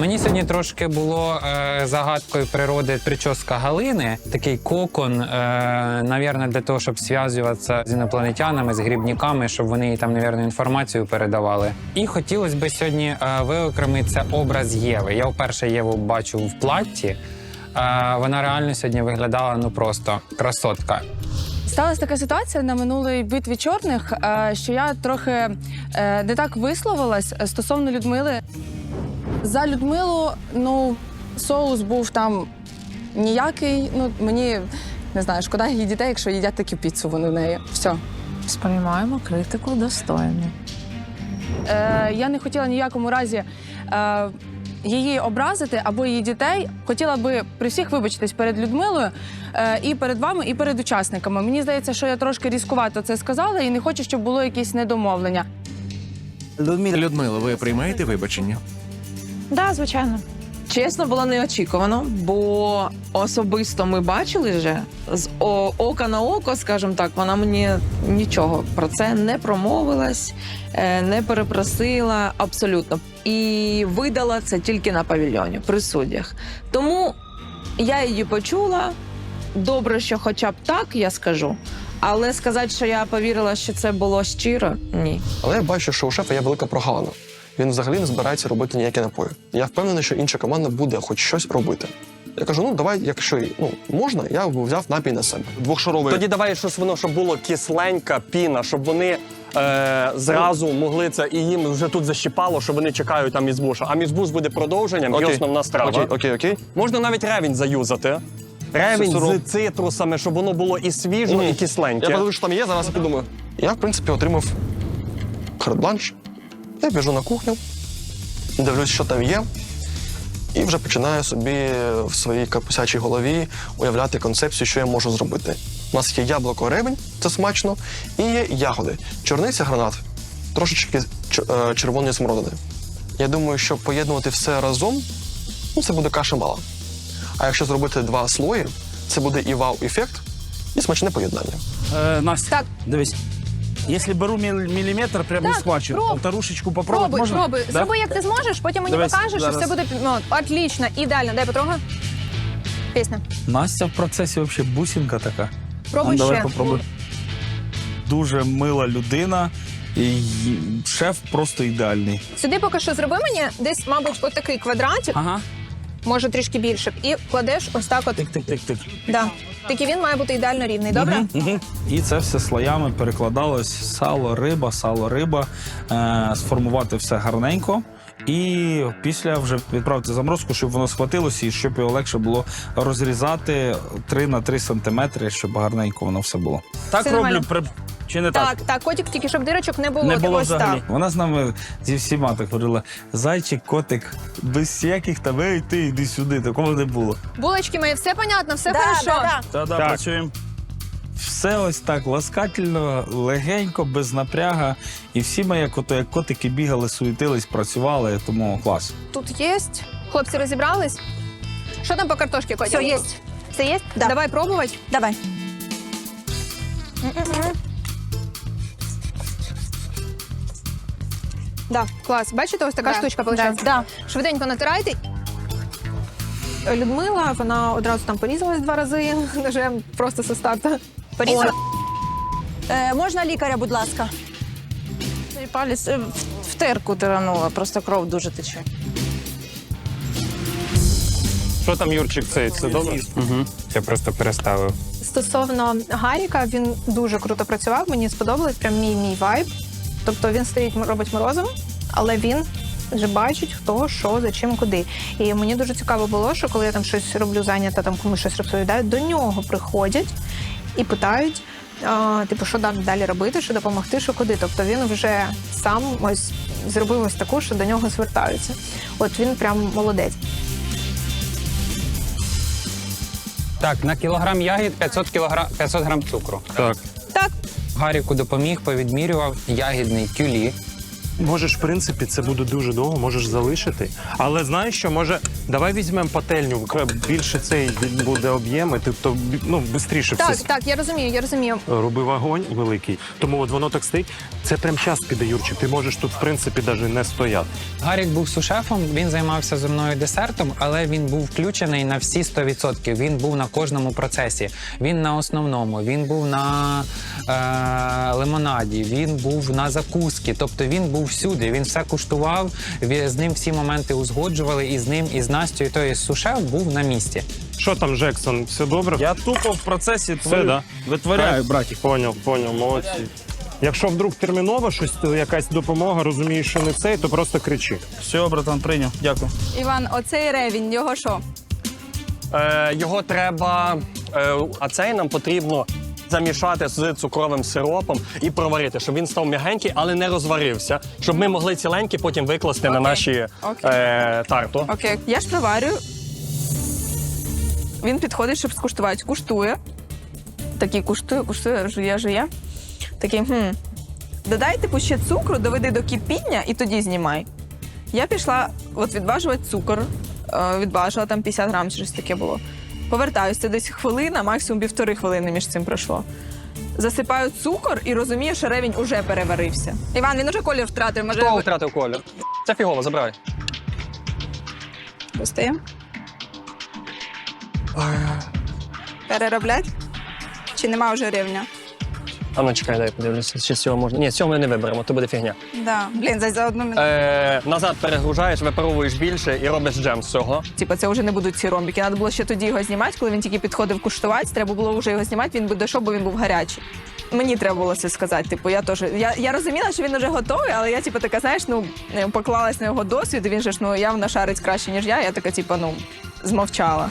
Мені сьогодні трошки було е, загадкою природи прическа Галини. Такий кокон, е, навірно, для того, щоб зв'язуватися з інопланетянами, з грібниками, щоб вони їй там, навірно, інформацію передавали. І хотілося б сьогодні е, виокремити образ Єви. Я вперше Єву бачу в платті. Е, вона реально сьогодні виглядала ну просто красотка. Сталася така ситуація на минулий битві чорних, е, що я трохи е, не так висловилась стосовно Людмили. За Людмилу, ну, соус був там ніякий. Ну, мені не знаю, шкода її дітей, якщо їдять таку піцу вони в неї. Все. Сприймаємо критику достойно. Е, я не хотіла ні в якому разі е, її образити або її дітей. Хотіла би при всіх вибачитись перед Людмилою е, і перед вами, і перед учасниками. Мені здається, що я трошки різкувато це сказала і не хочу, щоб було якесь недомовлення. Людмило, ви приймаєте вибачення? Да, звичайно. Чесно, було неочікувано, бо особисто ми бачили вже з ока на око, скажімо так, вона мені нічого про це не промовилась, е, не перепросила абсолютно. І видала це тільки на павільйоні при суддях. Тому я її почула. Добре, що хоча б так я скажу. Але сказати, що я повірила, що це було щиро, ні. Але я бачу, що у шефа є велика прогалина. Він взагалі не збирається робити ніякі напої. Я впевнений, що інша команда буде хоч щось робити. Я кажу: ну давай, якщо ну можна, я взяв напій на себе. Двохшаровий. Тоді давай щось воно, щоб було кисленька піна, щоб вони е, зразу могли це і їм вже тут защіпало, що вони чекають там мізбуша. А мізбуш буде продовженням і Окей. основна страва. Окей, окей, окей. Можна навіть ревінь заюзати. Ревінь Сироп. з цитрусами, щоб воно було і свіже, Мгм. і Я кисленьке. подивлюсь, що там є, зараз я подумаю. Я, в принципі, отримав карт-бланш. Я біжу на кухню, дивлюсь, що там є, і вже починаю собі в своїй капусячій голові уявляти концепцію, що я можу зробити. У нас є яблуко ревень, це смачно, і є ягоди. Чорниця гранат, трошечки ч- е, червоної смородини. Я думаю, що поєднувати все разом, ну, це буде каша мала. А якщо зробити два слої, це буде і вау-ефект, і смачне поєднання. Э, Настя, Так. дивись. Если беру мил- миллиметр, прям не Так, схвачу. проб- Полторушечку попробовать Пробуй, можно? пробуй. Да? Зроби, як ти зможеш, потім мені Дивись, покажеш, зараз. все буде ну, отлично, ідеально. Дай потрогаю. Пісня. Настя в процесі вообще бусинка така. Пробуй Ну, давай ще. попробуй. Дуже мила людина. І й- шеф просто ідеальний. Сюди поки що зроби мені десь, мабуть, отакий квадратик, Ага. Може трішки більше, і кладеш ось так. От Тик-тик-тик-тик. да. Тільки він має бути ідеально рівний. Добре? І це все слоями перекладалось сало, риба, сало, риба, е, сформувати все гарненько. І після вже відправити заморозку, щоб воно схватилося і щоб його легше було розрізати 3 на 3 сантиметри, щоб гарненько воно все було. Так Все роблю нормально. при чи не так? Так, так, котик, тільки щоб дирочок не було. Не було ось взагалі. так. Вона з нами зі всіма так говорила: зайчик, котик, без всяких там, ей, ти йди сюди. Такого не було. Булочки мої, все понятно, все хорошо. Та-да, Так. працюємо. Все ось так ласкательно, легенько, без напряга. І всі ми, як, ото, як котики бігали, суетились, працювали, тому клас. Тут є. Хлопці розібрались. Що там по картошці, Котя? Все, є. Все є? Да. Давай пробувати. Давай. Да, клас. Бачите, ось така Да, штучка виходить. да. Швиденько натирайте. Людмила, вона одразу там порізалась два рази, вже просто со старту. Порізала. Е, можна лікаря, будь ласка? Цей палець е, в- в терку тиранула, просто кров дуже тече. Що там, Юрчик, це, це добре? Угу. Я просто переставив. Стосовно Гаріка, він дуже круто працював. Мені сподобалось прям мій мій вайб. Тобто він стоїть, робить морозиво, але він вже бачить, хто що, за чим, куди. І мені дуже цікаво було, що коли я там щось роблю зайнята, там комусь щось розповідаю, до нього приходять і питають. Типу, що далі далі робити, що допомогти, що куди. Тобто він вже сам ось зробив ось таку, що до нього звертаються. От він прям молодець. Так, на кілограм ягід 500, кілограм, 500 грам цукру. Так. Гаріку допоміг, повідмірював ягідний тюлі. Можеш, в принципі, це буде дуже довго, можеш залишити. Але знаєш що, може, давай візьмемо пательню, більше цей буде об'єм, і ти то ну, швидше Так, все так, я розумію, я розумію. робив вогонь великий. Тому от воно так стоїть. Це прям час піде, Юрчик. Ти можеш тут, в принципі, навіть не стояти. Гарік був сушефом, він займався зі мною десертом, але він був включений на всі 100%. Він був на кожному процесі. Він на основному, він був на е- лимонаді, він був на закуски. Тобто він був всюди. Він все куштував. З ним всі моменти узгоджували, і з ним, і з Настю. Тобто сушеф був на місці. Що там, Джексон, все добре? Я тупо в процесі Все, творю, да? витворяю, Так? братік. Поняв, поняв, молодці. Якщо вдруг терміново щось, якась допомога, розумієш, що не цей, то просто кричи. Все, братан, прийняв. Дякую. Іван, оцей ревінь, його що? Е, його треба, е, а цей нам потрібно замішати з цукровим сиропом і проварити, щоб він став м'ягенький, але не розварився, щоб ми могли ціленький потім викласти на наші Окей. е, тарту. Окей, я ж проварюю. Він підходить, щоб скуштувати. Куштує. Такий куштує, куштує, жує, жує. Такий, хм. Додай типу ще цукру, доведи до кипіння і тоді знімай. Я пішла от відважувати цукор, е, відважила там 50 грам чи щось таке було. Повертаюся, десь хвилина, максимум півтори хвилини між цим пройшло. Засипаю цукор і розумію, що ревінь уже переварився. Іван, він уже колір втратив, може. Хто втратив колір? Це фігово, забирай. Достає. Перероблять? Чи нема вже рівня? А ну чекай, дай подивлюся, чи з цього можна. Ні, з цього ми не виберемо, то буде фігня. Да. Блін, за, за одну минуту. Е, назад перегружаєш, випаровуєш більше і робиш джем з цього. Типа, це вже не будуть ці ромбики. Треба було ще тоді його знімати, коли він тільки підходив куштувати. Треба було вже його знімати, він би дійшов, бо він був гарячий. Мені треба було це сказати. Типу, я теж. Я, я розуміла, що він вже готовий, але я, типу, така, знаєш, ну е, поклалась на його досвід, і він же ж ну явно шарить краще, ніж я. Я така, типу, ну, змовчала.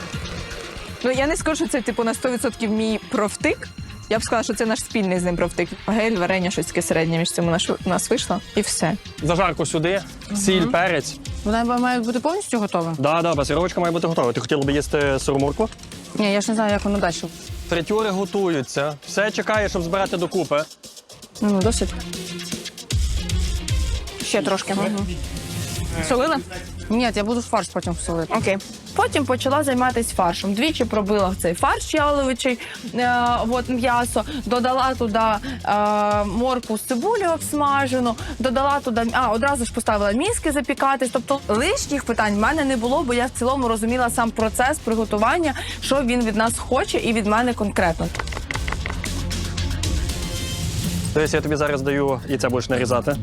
Ну, я не скажу, що це, типу, на 100% мій профтик. Я б сказала, що це наш спільний з ним профтик. Гель, варення, щось таке середнє між цим у нас, у нас вийшло. І все. Зажарку сюди, сіль, перець. Вона має бути повністю готова? Да, да, пасіровочка має бути готова. Ти хотіла б їсти сиромурку? Ні, я ж не знаю, як воно далі. Фритюри готуються. Все чекає, щоб збирати докупи. Ну, ну, досить. Ще трошки. Солили? Ні, я буду фарш потім солити. Окей. Потім почала займатися фаршем. Двічі пробила цей фарш яловичий, е, от м'ясо, додала туди е, морку з цибулею обсмажену, додала туди, а одразу ж поставила мізки запікатись. Тобто лишніх питань в мене не було, бо я в цілому розуміла сам процес приготування, що він від нас хоче і від мене конкретно. Тобто я тобі зараз даю і це будеш нарізати.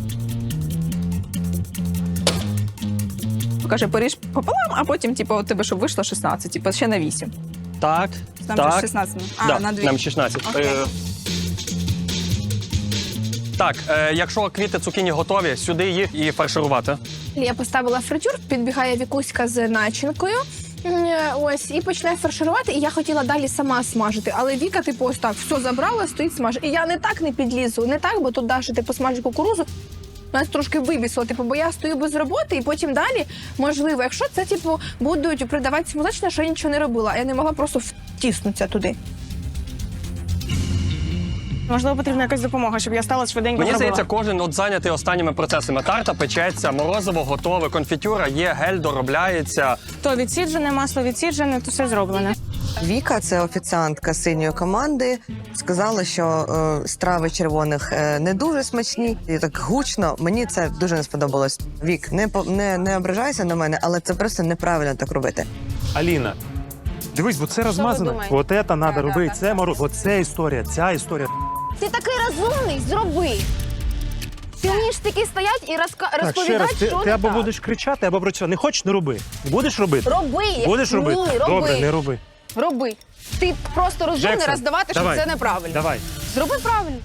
Каже, поріж пополам, а потім, типу, у тебе щоб вийшло 16, типу, ще на 8. Так. Так. же 16. А, да, на 2. Нам 16. Окей. Е, так, е, якщо квіти цукіні готові, сюди їх і фарширувати. Я поставила фритюр, підбігає Вікуська з начинкою. М, Ось і починає фарширувати. І я хотіла далі сама смажити. Але Віка, типу, ось так все забрала, стоїть смажить. І я не так не підлізу, не так, бо тут Даша типу смажить кукурузу. Нас трошки вибісило, типу, бо я стою без роботи, і потім далі, можливо, якщо це типу будуть придавати смазочне, що я нічого не робила, а я не могла просто втиснутися туди. Можливо, потрібна якась допомога, щоб я стала швиденько Мені здається, кожен от зайнятий останніми процесами. Тарта печеться, морозиво готове, конфітюра є, гель доробляється. То відсіджене, масло відсіджене, то все зроблене. Віка, це офіціантка синьої команди, сказала, що е, страви червоних е, не дуже смачні і так гучно. Мені це дуже не сподобалось. Вік, не по- не, не ображайся на мене, але це просто неправильно так робити. Аліна, дивись, бо це розмазано. думаєте? От це треба робити. Це мороз. Оце історія, ця історія. Ти такий розумний, зроби. Ти вмієш таки стоять і розка... Так, ще розповідати, раз, ти, що ти не або так. будеш кричати, або працювати. Не хочеш, не роби. Будеш робити? Роби. Будеш Ні, робити? роби. Добре, не роби. Роби. Ти просто розумний Джексон, роздавати, що давай, це неправильно. Давай. Зроби правильно.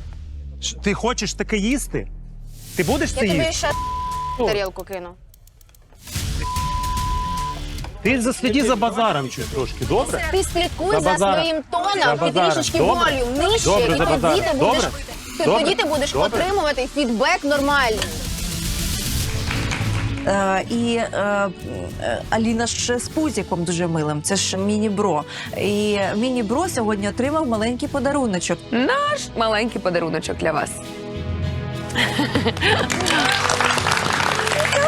Ш- Ти хочеш таке їсти? Ти будеш Я це тобі їсти? ще тарілку кину. Ти засліді за базаром чуть трошки, добре? Ти слідкуй За за, базаром. своїм За тоном і трішечки Добре. волю нижче, Добре, і за тоді ти будеш, Добре? ти- Добре? тоді ти будеш Добре? отримувати фідбек нормальний. Е, і е, е, Аліна ж з пузіком дуже милим. Це ж міні-бро. І міні-бро сьогодні отримав маленький подаруночок. Наш маленький подаруночок для вас.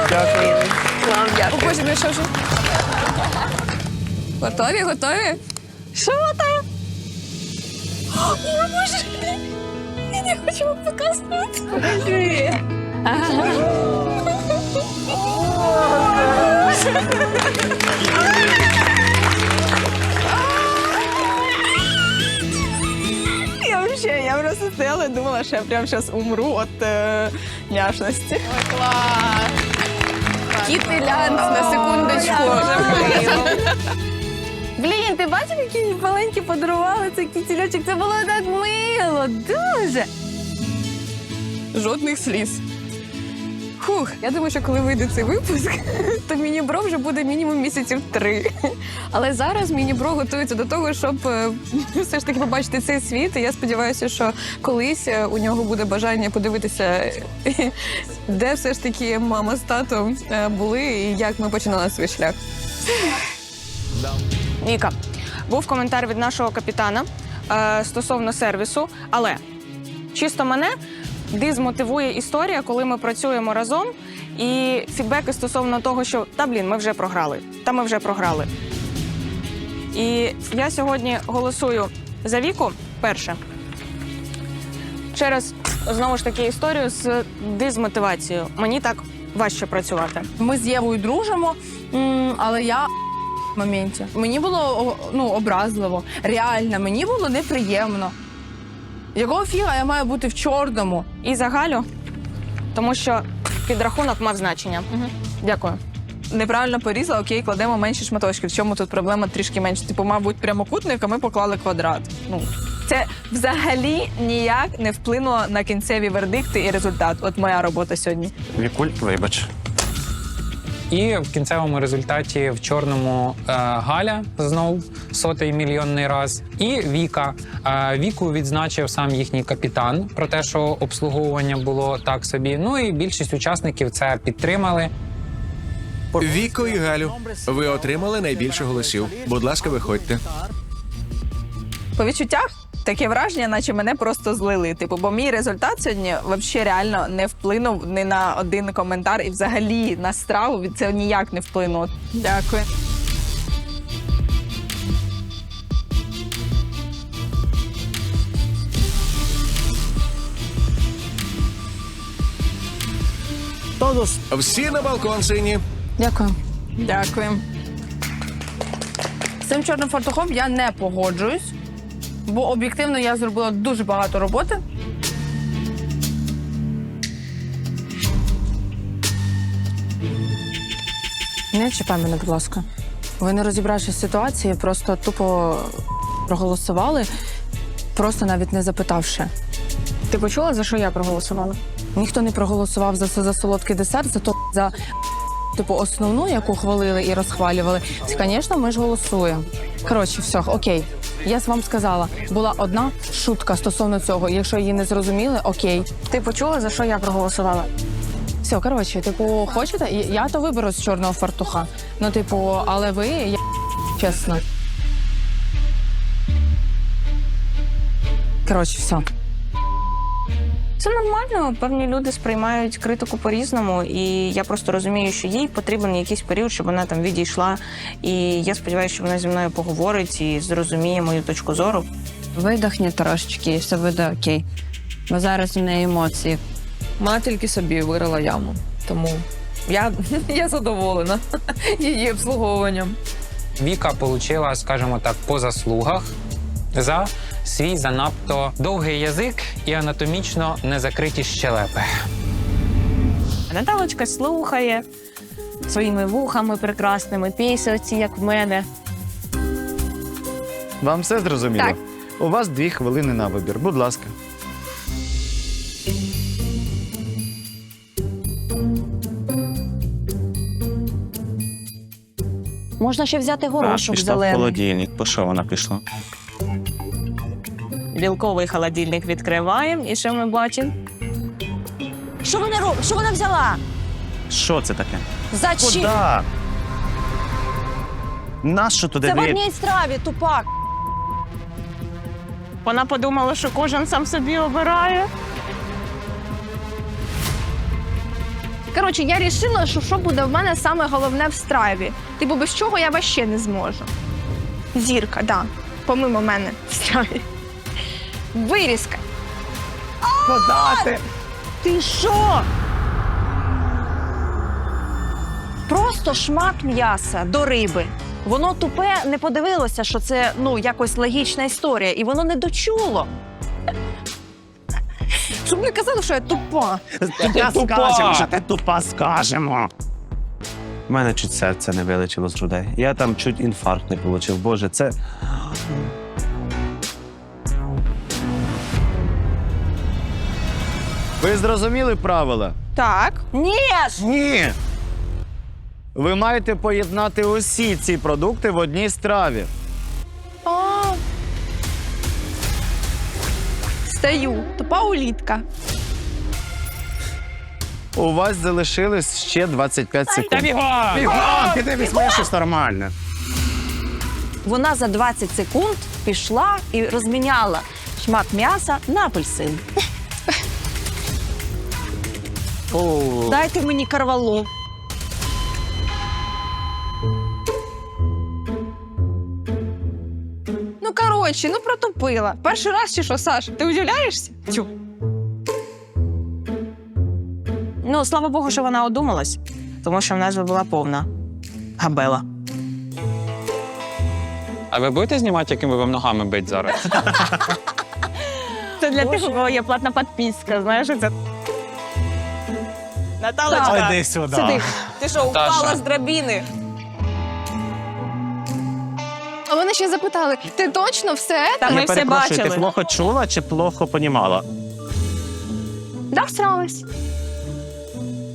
Дякую. Вам О, Боже, що вже? Готові, готові? Що там? О, Боже! Я не хочу вам показувати. Покажи. Я вообще, я просто стояла и думала, что я прям сейчас умру от э, няшности. Клас! Кіти Лянц, на секундочку. Блін, ти бачив, які маленькі подарували цей кітільочок? Це було так мило, дуже. Жодних сліз. Фух, я думаю, що коли вийде цей випуск, то міні-бро вже буде мінімум місяців три. Але зараз міні-бро готується до того, щоб е, все ж таки побачити цей світ. І я сподіваюся, що колись е, у нього буде бажання подивитися, де все ж таки мама з татом е, були і як ми починали свій шлях. Віка, був коментар від нашого капітана е, стосовно сервісу, але чисто мене дезмотивує історія, коли ми працюємо разом, і фідбеки стосовно того, що та блін, ми вже програли, та ми вже програли. І я сьогодні голосую за віку перше. Через знову ж таки історію з дезмотивацією. Мені так важче працювати. Ми з Євою дружимо, але я в моменті. Мені було ну, образливо. Реально, мені було неприємно. Якого фіга я маю бути в чорному? І за Галю, тому що підрахунок мав значення. Дякую. Неправильно порізала, окей, кладемо менші шматочки. В чому тут проблема трішки менше? Типу, мабуть, прямокутник, а ми поклали квадрат. Ну, це взагалі ніяк не вплинуло на кінцеві вердикти і результат. От моя робота сьогодні. Вікуль, вибач. І в кінцевому результаті в чорному е, Галя знов сотий мільйонний раз. І Віка. Е, Віку відзначив сам їхній капітан про те, що обслуговування було так собі. Ну і більшість учасників це підтримали. Віко і Галю, ви отримали найбільше голосів. Будь ласка, виходьте. По відчуттях таке враження, наче мене просто злили. Типу, бо мій результат сьогодні взагалі реально не вплинув ні на один коментар, і взагалі на страву від це ніяк не вплинуло. Дякую. Всі на балкон сині. Дякую. Дякую. З цим чорним фартухом я не погоджуюсь, бо об'єктивно я зробила дуже багато роботи. Не чіпай мене, будь ласка. Ви не розібравшись ситуації, просто тупо проголосували, просто навіть не запитавши. Ти почула, за що я проголосувала? Ніхто не проголосував за, за солодкий десерт, зато за типу основну, яку хвалили і розхвалювали. Звісно, ми ж голосуємо. Коротше, все, окей. Я ж вам сказала, була одна шутка стосовно цього. Якщо її не зрозуміли, окей. Ти почула, за що я проголосувала? Все, коротше, типу, хочете? Я- то виберу з чорного фартуха. Ну, типу, але ви, я чесно. Коротше, все. Це нормально. Певні люди сприймають критику по-різному, і я просто розумію, що їй потрібен якийсь період, щоб вона там відійшла. І я сподіваюся, що вона зі мною поговорить і зрозуміє мою точку зору. Видохні трошечки, і все буде окей. Бо зараз у неї емоції. Вона тільки собі вирила яму. Тому я, я задоволена її обслуговуванням. Віка отримала, скажімо так, по заслугах за свій занадто довгий язик і анатомічно незакриті щелепи. Наталочка слухає своїми вухами прекрасними, після оці, як в мене. Вам все зрозуміло? Так. У вас дві хвилини на вибір. Будь ласка. Можна ще взяти горошок пішла в зелений. холодильник. По що вона пішла? Білковий холодильник відкриваємо, і що ми бачимо? Що вона робить? Що вона взяла? Що це таке? Зачем? Куда? Нащо туди Це в дві? одній страві, тупак. Вона подумала, що кожен сам собі обирає. Коротше, я вирішила, що що буде в мене саме головне в страві. Типу, без чого я вообще не зможу. Зірка, да. Помимо мене в страві. Вирізка. Подати. Ти що? Просто шмат м'яса до риби. Воно тупе не подивилося, що це ну якось логічна історія, і воно не дочуло. Щоб не казали, що я тупа. Тупа скажемо, що ти тупа скажемо. У мене чуть серце не вилетіло з грудей. Я там чуть інфаркт не отримав. Боже, це. Ви зрозуміли правила? Так. Ні ж! Ні. Ви маєте поєднати усі ці продукти в одній страві. А. Стаю, тупа улітка. У вас залишилось ще 25 секунд. бігом! Бігом! Піди візьми щось нормальне. Вона за 20 секунд пішла і розміняла шмат м'яса на апельсин. Дайте мені карвалу. Ну коротше, ну протупила. Перший раз чи що, Саш? Ти удивляєшся? Тю. Ну, слава Богу, що вона одумалась, тому що в нас би була повна габела. А ви будете знімати, якими вам ногами бить зараз? Це для тих, у кого є платна підписка, знаєш, це. Наталочка, Іди сюди. сиди. Ти що, упала з драбіни? А вони ще запитали: ти точно все? Та ми Я все перепрошую, ти бачили. плохо чула чи плохо понімала? Да, всралась.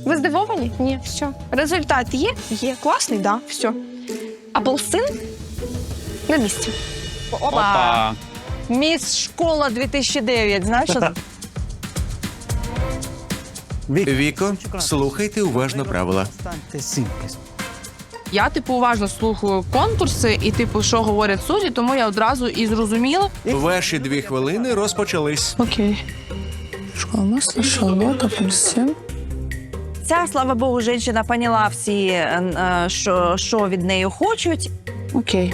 Ви здивовані? Ні, все. Результат є? Є. Класний, да, все. Апельсин на місці. Опа! Міс школа 2009, знаєш? що- Віко, слухайте уважно правила. Я типу уважно слухаю конкурси і типу, що говорять судді, тому я одразу і зрозуміла. Ваші дві хвилини розпочались. Окей. Школа масла, шалот, апельсин. Ця, слава Богу, жінка поняла всі, е, е, що, що від неї хочуть. Окей.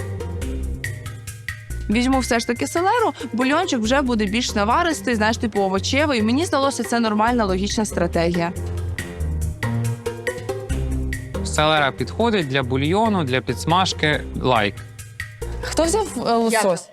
Візьму все ж таки селеру, бульончик вже буде більш наваристий, знаєш, типу овочевий. Мені здалося, це нормальна логічна стратегія. Селера підходить для бульйону, для підсмажки. Лайк. Хто взяв лосось?